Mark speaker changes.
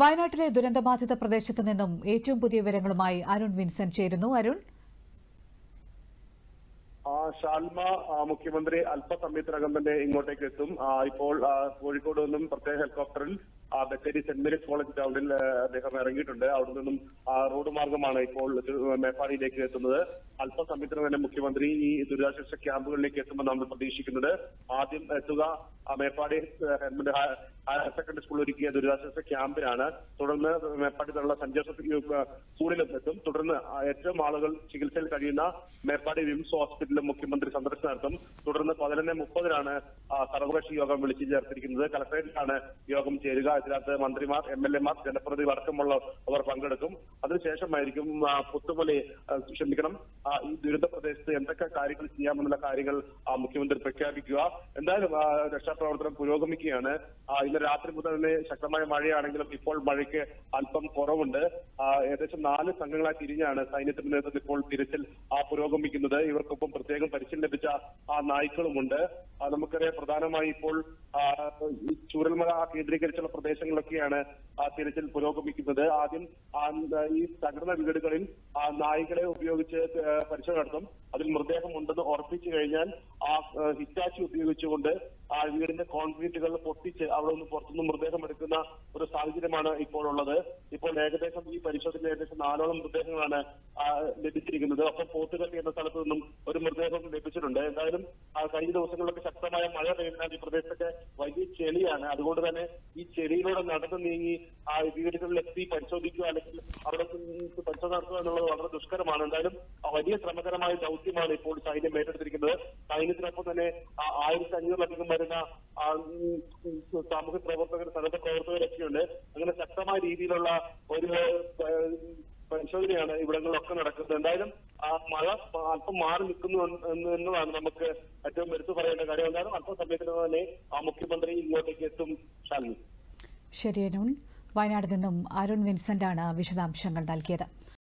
Speaker 1: വയനാട്ടിലെ ദുരന്തബാധിത പ്രദേശത്ത് നിന്നും ഏറ്റവും പുതിയ വിവരങ്ങളുമായി അരുൺ വിൻസെന്റ് ചേരുന്നു. അരുൺ?
Speaker 2: ഷാൽമ മുഖ്യമന്ത്രി അല്പസമയത്തിനകം തന്നെ ഇങ്ങോട്ടേക്ക് എത്തും. ഇപ്പോൾ കോഴിക്കോട് നിന്നും പ്രത്യേക ഹെലികോപ്റ്ററിൽ ബത്തേരി സെന്റ് മേരീസ് കോളേജ് ഗ്രൗണ്ടിൽ അദ്ദേഹം ഇറങ്ങിയിട്ടുണ്ട്. അവിടെ നിന്നും റോഡ് മാർഗമാണ് ഇപ്പോൾ മേപ്പാടിയിലേക്ക് എത്തുന്നത്. അല്പസമയത്തിന് തന്നെ മുഖ്യമന്ത്രി ഈ ദുരിതാശ്വാസ ക്യാമ്പുകളിലേക്ക് എത്തുമെന്നാണ് പ്രതീക്ഷിക്കുന്നത്. ആദ്യം എത്തുക മേപ്പാടി ഹയർ സെക്കൻഡറി സ്കൂൾ ഒരുക്കിയ ദുരിതാശ്വാസ ക്യാമ്പിലാണ് തുടർന്ന് മേപ്പാടി സെന്റ് ജോസഫ് യു- ആ, സ്കൂളിലും എത്തും തുടർന്ന് ഏറ്റവും ആളുകൾ ചികിത്സയിൽ കഴിയുന്ന മേപ്പാടി വിംസ് ഹോസ്പിറ്റലിൽ മുഖ്യമന്ത്രി സന്ദർശനം നടത്തും. തുടർന്ന് പതിനൊന്ന് മുപ്പതിനാണ് സർവകക്ഷി യോഗം വിളിച്ചു ചേർത്തിരിക്കുന്നത്. കലക്ടറേറ്റിലാണ് യോഗം ചേരുക. ഇതിനകത്ത് മന്ത്രിമാർ എം എൽ എമാർ ജനപ്രതിനിധി അടക്കമുള്ള അവർ പങ്കെടുക്കും. അതിനുശേഷമായിരിക്കും പുത്തുമലി ക്ഷമിക്കണം. ഈ ദുരിത പ്രദേശത്ത് എന്തൊക്കെ കാര്യങ്ങൾ ചെയ്യാമെന്നുള്ള കാര്യങ്ങൾ മുഖ്യമന്ത്രി പ്രഖ്യാപിക്കുക. എന്തായാലും രക്ഷാപ്രവർത്തനം പുരോഗമിക്കുകയാണ്. ഇന്ന് രാത്രി മുതൽ തന്നെ ശക്തമായ മഴയാണെങ്കിലും ഇപ്പോൾ മഴയ്ക്ക് അല്പം കുറവുണ്ട്. ഏകദേശം നാല് സംഘങ്ങളായി തിരിഞ്ഞാണ് സൈന്യത്തിന്റെ നേതൃത്വത്തിൽ ഇപ്പോൾ തിരച്ചിൽ പുരോഗമിക്കുന്നത്. ഇവർക്കൊപ്പം പ്രത്യേകം പരിശീലനം ലഭിച്ച നായ്ക്കളുമുണ്ട്. നമുക്കറിയാം പ്രധാനമായി ഇപ്പോൾ ചൂരൽമല കേന്ദ്രീകരിച്ചുള്ള പ്രദേശങ്ങളിലൊക്കെയാണ് തിരച്ചിൽ പുരോഗമിക്കുന്നത്. ആദ്യം ഈ തകർന്ന വീടുകളിൽ നായ്ക്കളെ ഉപയോഗിച്ച് പരിശോധന നടത്തും. അതിൽ മൃതദേഹം ഉണ്ടെന്ന് ഉറപ്പിച്ചു കഴിഞ്ഞാൽ ആ ഹിറ്റാച്ചി ഉപയോഗിച്ചുകൊണ്ട് ആ വീടിന്റെ കോൺക്രീറ്റുകൾ പൊട്ടിച്ച് അവിടെ നിന്ന് പുറത്തുനിന്ന് മൃതദേഹം എടുക്കുന്ന ഒരു സാഹചര്യമാണ് ഇപ്പോൾ ഉള്ളത്. ഇപ്പോൾ ഏകദേശം ഈ പരിശോധനയിൽ ഏകദേശം നാലോളം മൃതദേഹങ്ങളാണ് ലഭിച്ചിരിക്കുന്നത്. ഒപ്പം പോത്തുകട്ടി എന്ന സ്ഥലത്ത് നിന്നും ഒരു മൃതദേഹം ലഭിച്ചിട്ടുണ്ട് എന്തായാലും ആ, കഴിഞ്ഞ ദിവസങ്ങളിലൊക്കെ ശക്തമായ മഴ പെയ്യുന്നതിനാൽ ഈ പ്രദേശത്തൊക്കെ വലിയ ചെളിയാണ്. അതുകൊണ്ട് തന്നെ ഈ ചെളിയിലൂടെ നടന്നു നീങ്ങി ആ വീടുകളിലെത്തി പരിശോധിക്കുക അല്ലെങ്കിൽ അവിടെ പരിശോധന നടത്തുക എന്നുള്ളത് വളരെ ദുഷ്കരമാണ്. എന്തായാലും വലിയ ശ്രമകരമായ ദൗത്യമാണ് ഇപ്പോൾ സൈന്യം ഏറ്റെടുത്തിരിക്കുന്നത്. സൈന്യത്തിനൊപ്പം തന്നെ ആയിരത്തി അഞ്ഞൂറിലധികം വരുന്ന സാമൂഹ്യ പ്രവർത്തകർ സന്നദ്ധ പ്രവർത്തകരൊക്കെയുണ്ട്. അങ്ങനെ ശക്തമായ രീതിയിലുള്ള ഒരു പരിശോധനയാണ് ഇവിടങ്ങളിലൊക്കെ നടക്കുന്നത്. എന്തായാലും ആ മഴ അല്പം മാറി നിൽക്കുന്നു എന്ന് എന്നതാണ് നമുക്ക് ഏറ്റവും എടുത്തു പറയേണ്ട കാര്യം. എന്തായാലും അല്പസമയത്തിന് തന്നെ ആ മുഖ്യമന്ത്രി ഇങ്ങോട്ടേക്ക് എത്തും
Speaker 1: ശരി അരുൺ. വയനാട് നിന്നും അരുൺ വിൻസെന്റ് ആണ് വിശദാംശങ്ങൾ നൽകിയത്.